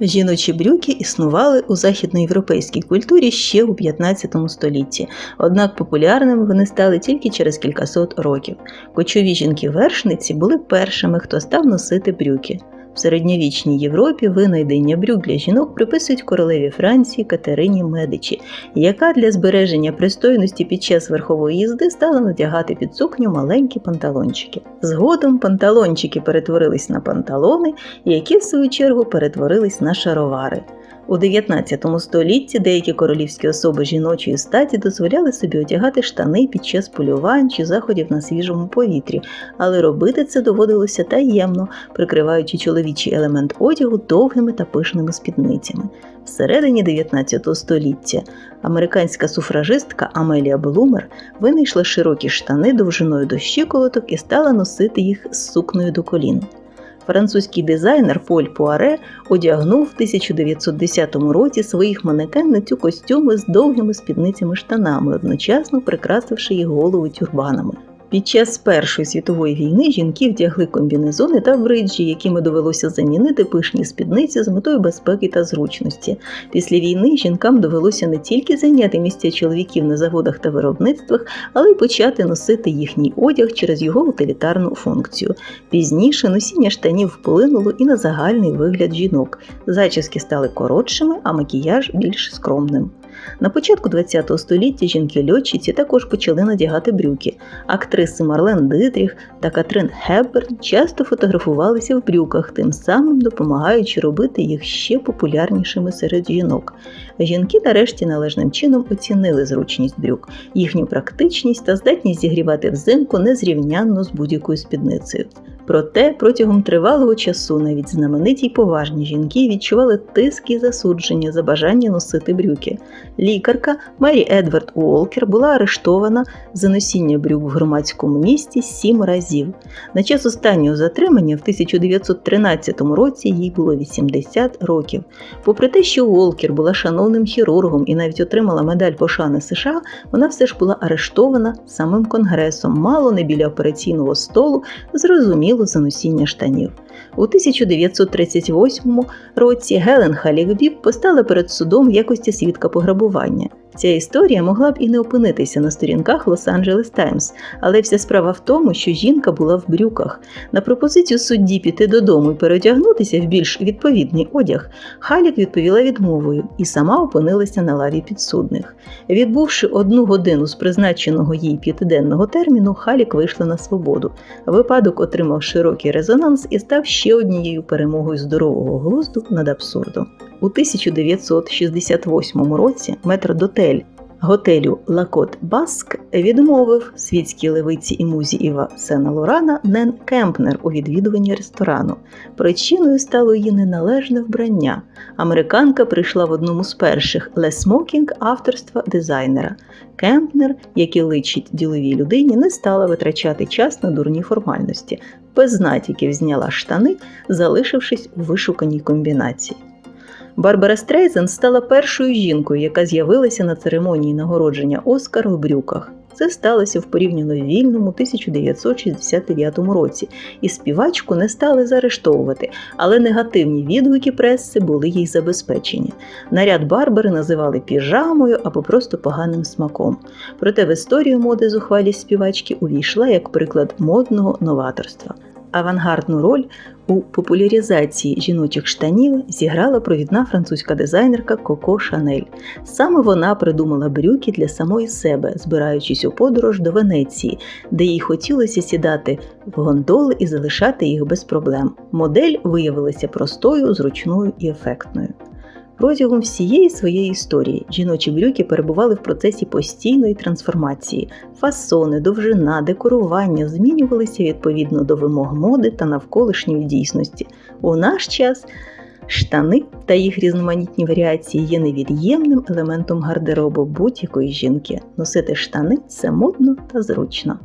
Жіночі брюки існували у західноєвропейській культурі ще у 15 столітті, однак популярними вони стали тільки через кількасот років. Кочові жінки-вершниці були першими, хто став носити брюки. В середньовічній Європі винайдення брюк для жінок приписують королеві Франції Катерині Медичі, яка для збереження пристойності під час верхової їзди стала надягати під сукню маленькі панталончики. Згодом панталончики перетворились на панталони, які в свою чергу перетворились на шаровари. У 19 столітті деякі королівські особи жіночої статі дозволяли собі одягати штани під час полювань чи заходів на свіжому повітрі, але робити це доводилося таємно, прикриваючи чоловічий елемент одягу довгими та пишними спідницями. Всередині 19 століття американська суфражистка Амелія Блумер винайшла широкі штани довжиною до щиколоток і стала носити їх з сукнею до колін. Французький дизайнер Поль Пуаре одягнув в 1910 році своїх манекенницю костюми з довгими спідницями штанами, одночасно прикрасивши їх голови тюрбанами. Під час Першої світової війни жінки вдягли комбінезони та бриджі, якими довелося замінити пишні спідниці з метою безпеки та зручності. Після війни жінкам довелося не тільки зайняти місця чоловіків на заводах та виробництвах, але й почати носити їхній одяг через його утилітарну функцію. Пізніше носіння штанів вплинуло і на загальний вигляд жінок. Зачіски стали коротшими, а макіяж більш скромним. На початку ХХ століття жінки-льотчиці також почали надягати брюки. Актриси Марлен Дитріх та Катрин Хепберн часто фотографувалися в брюках, тим самим допомагаючи робити їх ще популярнішими серед жінок. Жінки нарешті належним чином оцінили зручність брюк, їхню практичність та здатність зігрівати взимку незрівнянно з будь-якою спідницею. Проте протягом тривалого часу навіть знамениті й поважні жінки відчували тиск і засудження за бажання носити брюки. Лікарка Мері Едвард Уолкер була арештована за носіння брюк в громадському місті сім разів. На час останнього затримання в 1913 році їй було 80 років. Попри те, що Уолкер була шановним хірургом і навіть отримала медаль пошани США, вона все ж була арештована самим конгресом, мало не біля операційного столу, зрозуміло за носіння штанів. У 1938 році Гелен Халігбіб постала перед судом в якості свідка пограбування. Ця історія могла б і не опинитися на сторінках Лос-Анджелес Таймс, але вся справа в тому, що жінка була в брюках. На пропозицію судді піти додому і переодягнутися в більш відповідний одяг, Халік відповіла відмовою і сама опинилася на лаві підсудних. Відбувши одну годину з призначеного їй п'ятиденного терміну, Халік вийшла на свободу. Випадок отримав широкий резонанс і став ще однією перемогою здорового глузду над абсурдом. У 1968 році метрдотель готелю Лакот Баск відмовив світській левиці і музі Іва Сена Лорана Нен Кемпнер у відвідуванні ресторану. Причиною стало її неналежне вбрання. Американка прийшла в одному з перших лесмокінг авторства дизайнера. Кемпнер, який личить діловій людині, не стала витрачати час на дурні формальності. Без натяків зняла штани, залишившись у вишуканій комбінації. Барбара Стрейзен стала першою жінкою, яка з'явилася на церемонії нагородження Оскар в брюках. Це сталося в порівняно вільному 1969 році, і співачку не стали заарештовувати, але негативні відгуки преси були їй забезпечені. Наряд Барбари називали піжамою або просто поганим смаком. Проте в історію моди зухвалість співачки увійшла як приклад модного новаторства. Авангардну роль у популяризації жіночих штанів зіграла провідна французька дизайнерка Коко Шанель. Саме вона придумала брюки для самої себе, збираючись у подорож до Венеції, де їй хотілося сідати в гондоли і залишати їх без проблем. Модель виявилася простою, зручною і ефектною. Протягом всієї своєї історії жіночі брюки перебували в процесі постійної трансформації. Фасони, довжина, декорування змінювалися відповідно до вимог моди та навколишньої дійсності. У наш час штани та їх різноманітні варіації є невід'ємним елементом гардеробу будь-якої жінки. Носити штани це модно та зручно.